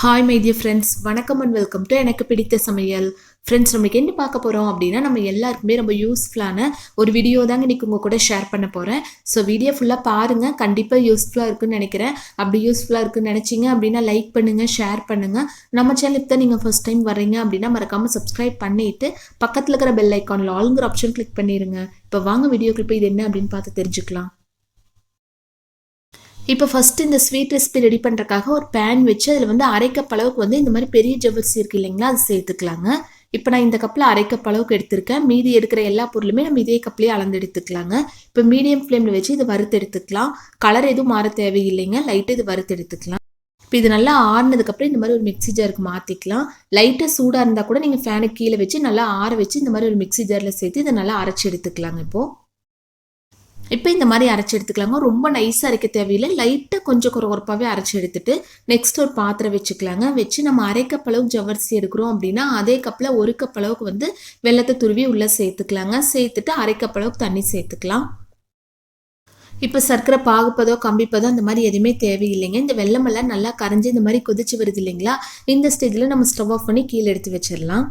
Hi my friends வணக்கம் and welcome to எனக்கு பிடித்த சமையல். ஃப்ரெண்ட்ஸ் நம்மளுக்கு என்ன பார்க்க போகிறோம் அப்படின்னா நம்ம எல்லாருக்குமே ரொம்ப யூஸ்ஃபுல்லான ஒரு வீடியோ தாங்க இன்றைக்கி உங்கள் கூட ஷேர் பண்ண போகிறேன் ஸோ வீடியோ ஃபுல்லாக பாருங்கள் கண்டிப்பாக யூஸ்ஃபுல்லாக இருக்குன்னு நினைக்கிறேன். அப்படி யூஸ்ஃபுல்லாக இருக்குன்னு நினச்சிங்க அப்படின்னா லைக் பண்ணுங்கள் ஷேர் பண்ணுங்கள் நம்ம சேனலுக்கு தான் நீங்கள் ஃபஸ்ட் டைம் வரீங்க அப்படின்னா மறக்காமல் சப்ஸ்கிரைப் பண்ணிவிட்டு பக்கத்தில் இருக்கிற பெல் ஐக்கானில் ஆளுங்கிற ஆப்ஷன் கிளிக் பண்ணிடுங்க இப்போ வாங்க வீடியோ கிளிப் இது என்ன அப்படின்னு பார்த்து தெரிஞ்சுக்கலாம். இப்போ ஃபஸ்ட்டு இந்த ஸ்வீட் ரெசிபி ரெடி பண்ணுறக்காக ஒரு பேன் வச்சு அதில் வந்து அரை அளவுக்கு வந்து இந்த மாதிரி பெரிய ஜவ்வரிசி இருக்குது இல்லைங்களா அது சேர்த்துக்கலாங்க. இப்போ நான் இந்த கப்பில் அரை அளவுக்கு எடுத்திருக்கேன். மீதி எடுக்கிற எல்லா பொருளுமே நம்ம இதே கப்லேயே அளந்து எடுத்துக்கலாங்க. இப்போ மீடியம் ஃப்ளேமில் வச்சு இது வறுத்து எடுத்துக்கலாம். கலர் எதுவும் மாற தேவையில்லைங்க. லைட்டாக இது வறுத்து எடுத்துக்கலாம். இப்போ இது நல்லா ஆறுனதுக்கப்புறம் இந்த மாதிரி ஒரு மிக்ஸி ஜாருக்கு மாற்றிக்கலாம் லைட்டாக சூடாக இருந்தால் கூட நீங்கள் ஃபேனுக்கு கீழே வச்சு நல்லா ஆற வச்சு இந்த மாதிரி ஒரு மிக்ஸி ஜாரில் சேர்த்து இதை நல்லா அரைச்சி எடுத்துக்கலாங்க இப்போது இப்போ இந்த மாதிரி அரைச்சி எடுத்துக்கலாங்க. ரொம்ப நைஸாக அரைக்க தேவையில்லை. லைட்டாக கொஞ்சம் குறகுறப்பாகவே அரைச்சி எடுத்துட்டு நெக்ஸ்ட் ஒரு பாத்திரம் வச்சுக்கலாங்க. வச்சு நம்ம அரை கப் அளவுக்கு ஜவ்வரிசி எடுக்கிறோம் அப்படின்னா அதே கப்பில் ஒரு கப் அளவுக்கு வந்து வெள்ளத்தை துருவி உள்ளே சேர்த்துக்கலாங்க. சேர்த்துட்டு அரை கப் அளவுக்கு தண்ணி சேர்த்துக்கலாம். இப்போ சர்க்கரை பாகுப்பதோ கம்பிப்பதோ அந்த மாதிரி எதுவுமே தேவையில்லைங்க. இந்த வெள்ளமெல்லாம் நல்லா கரைஞ்சி இந்த மாதிரி கொதிச்சு வருது இல்லைங்களா? இந்த ஸ்டேஜில் நம்ம ஸ்டவ் ஆஃப் பண்ணி கீழே எடுத்து வச்சிடலாம்.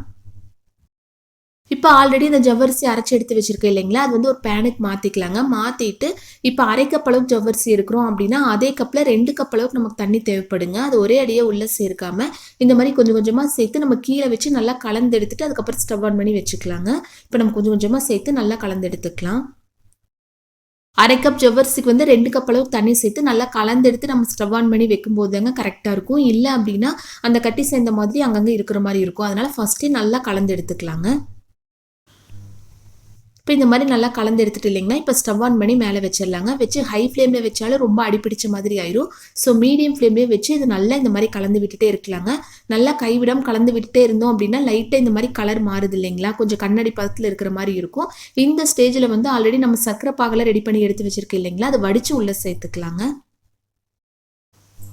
இப்போ ஆல்ரெடி இந்த ஜவ்வரிசி அரைச்சி எடுத்து வச்சிருக்கேன் இல்லைங்களா? அது வந்து ஒரு பேனுக்கு மாற்றிக்கலாங்க மாற்றிட்டு இப்போ அரை கப் அளவுக்கு ஜவ்வரிசி இருக்கிறோம் அப்படின்னா அதே கப்பில் ரெண்டு கப் அளவுக்கு நமக்கு தண்ணி தேவைப்படுங்க. அது ஒரே அடியே உள்ளே சேர்க்காம இந்த மாதிரி கொஞ்சம் கொஞ்சமாக சேர்த்து நம்ம கீழே வச்சு நல்லா கலந்து எடுத்துட்டு அதுக்கப்புறம் ஸ்டவ் ஆன் பண்ணி வச்சுக்கலாங்க. இப்போ நம்ம கொஞ்சம் கொஞ்சமாக சேர்த்து நல்லா கலந்து எடுத்துக்கலாம். அரை கப் ஜவ்வரிசிக்கு வந்து ரெண்டு கப் அளவுக்கு தண்ணி சேர்த்து நல்லா கலந்து எடுத்து நம்ம ஸ்டவ் ஆன் பண்ணி வைக்கும்போது தாங்க கரெக்டாக இருக்கும். இல்லை அப்படின்னா அந்த கட்டி சேர்ந்த மாதிரி அங்கங்கே இருக்கிற மாதிரி இருக்கும். அதனால் ஃபஸ்ட்டே நல்லா கலந்து எடுத்துக்கலாங்க. இப்போ இந்த மாதிரி நல்லா கலந்து எடுத்துட்டு இல்லைங்கன்னா இப்போ ஸ்டவ் ஆன் பண்ணி மேலே வச்சிடலாங்க. வச்சு ஹை ஃப்ளேமில் வச்சாலும் ரொம்ப அடிப்பிடிச்ச மாதிரி ஆயிரும். ஸோ மீடியம் ஃப்ளேம்லேயே வச்சு இது நல்லா இந்த மாதிரி கலந்து விட்டுட்டே இருக்கலாங்க. நல்லா கைவிடாம கலந்து விட்டுட்டே இருந்தோம் அப்படின்னா லைட்டாக இந்த மாதிரி கலர் மாறுது இல்லைங்களா? கொஞ்சம் கண்ணாடி பதத்தில் இருக்கிற மாதிரி இருக்கும். இந்த ஸ்டேஜில் வந்து ஆல்ரெடி நம்ம சக்கரை பாகலாம் ரெடி பண்ணி எடுத்து வச்சிருக்கோம் இல்லைங்களா? அதை வடித்து உள்ளே சேர்த்துக்கலாங்க.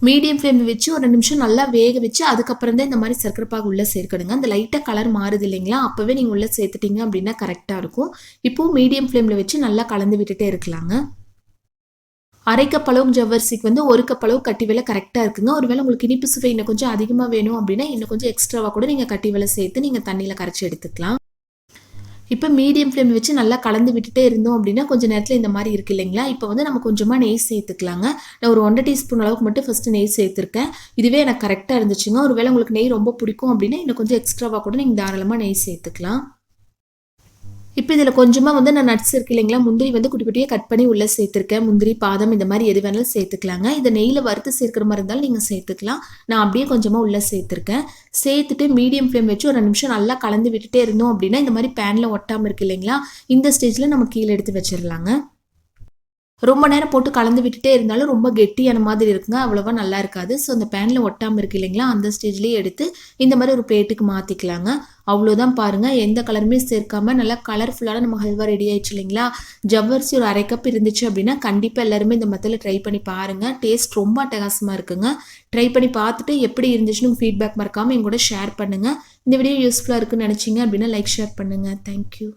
மீடியம் ஃப்ளேம் வச்சு ஒரு நிமிஷம் நல்லா வேக வச்சு அதுக்கப்புறம் தான் இந்த மாதிரி சர்க்கரை பாகு உள்ளே சேர்க்கணுங்க. அந்த லைட்டாக கலர் மாறுது இல்லைங்களா? அப்போவே நீங்கள் உள்ளே சேர்த்துட்டீங்க அப்படின்னா கரெக்டாக இருக்கும். இப்போது மீடியம் ஃப்ளேமில் வச்சு நல்லா கலந்து விட்டுட்டே இருக்கலாங்க. அரை கப் ஜவ்வரிசிக்கு வந்து ஒரு கப் அளவு கட்டி வேலை கரெக்டாக இருக்குங்க. ஒருவேளை உங்களுக்கு இனிப்பு சுவை இன்னும் கொஞ்சம் அதிகமாக வேணும் அப்படின்னா இன்னும் கொஞ்சம் எக்ஸ்ட்ராவாக கூட நீங்கள் கட்டி வேலை சேர்த்து நீங்கள் தண்ணியில் கரைச்சி எடுத்துக்கலாம். இப்போ மீடியம் ஃப்ளேம் வச்சு நல்லா கலந்து விட்டுட்டே இருந்தோம் அப்படின்னா கொஞ்சம் நேரத்தில் இந்த மாதிரி இருக்கு இல்லைங்களா? இப்போ வந்து நம்ம கொஞ்சமாக நெய் சேர்த்துக்கலாங்க. நான் ஒரு ஒன்றரை டீஸ்பூன் அளவுக்கு மட்டும் ஃபஸ்ட்டு நெய் சேர்த்துருக்கேன். இதுவே எனக்கு கரெக்டாக இருந்துச்சுங்க. ஒருவேளை உங்களுக்கு நெய் ரொம்ப பிடிக்கும் அப்படின்னா இன்னும் கொஞ்சம் எக்ஸ்ட்ராவாக கூட நீங்கள் தாராளமாக நெய் சேர்த்துக்கலாம். இப்போ இதில் கொஞ்சமாக வந்து நான் நட்ஸ் இருக்கு இல்லைங்களா முந்திரி வந்து குட்டி குட்டியாக கட் பண்ணி உள்ளே சேர்த்துருக்கேன். முந்திரி பாதம் இந்த மாதிரி எது வேணாலும் சேர்த்துக்கலாங்க. இதை நெய்யில் வறுத்து சேர்க்குற மாதிரி இருந்தாலும் நீங்கள் சேர்த்துக்கலாம். நான் அப்படியே கொஞ்சமாக உள்ளே சேர்த்துருக்கேன். சேர்த்துட்டு மீடியம் ஃப்ளேம் வச்சு ஒரு நிமிஷம் நல்லா கலந்து விட்டுட்டே இருந்தோம் அப்படின்னா இந்த மாதிரி பேனில் ஒட்டாமல் இருக்கு இல்லைங்களா இந்த ஸ்டேஜில் நம்ம கீழே எடுத்து வச்சிடலாங்க ரொம்ப நேரம் போட்டு கலந்து விட்டுட்டே இருந்தாலும் ரொம்ப கெட்டியான மாதிரி இருக்குங்க. அவ்வளோவா நல்லா இருக்காது. ஸோ அந்த பேனில் ஒட்டாமல் இருக்கு இல்லைங்களா? அந்த ஸ்டேஜ்லேயே எடுத்து இந்த மாதிரி ஒரு பிளேட்டுக்கு மாற்றிக்கலாங்க அவ்வளோதான் பாருங்கள் எந்த கலருமே சேர்க்காமல் நல்லா கலர்ஃபுல்லான நம்ம ஹல்வா ரெடி ஆயிடுச்சு இல்லைங்களா? ஜவ்வரிசி ஒரு அரை கப் இருந்துச்சு அப்படின்னா கண்டிப்பாக எல்லாருமே இந்த மத்தில் ட்ரை பண்ணி பாருங்கள் டேஸ்ட் ரொம்ப அட்டகாசமாக இருக்குங்க. ட்ரை பண்ணி பார்த்துட்டு எப்படி இருந்துச்சுன்னு ஃபீட்பேக் மறக்காமல் எங்கூட ஷேர் பண்ணுங்கள் இந்த வீடியோ யூஸ்ஃபுல்லாக இருக்குன்னு நினச்சிங்க அப்படின்னா லைக் ஷேர் பண்ணுங்கள் தேங்க்யூ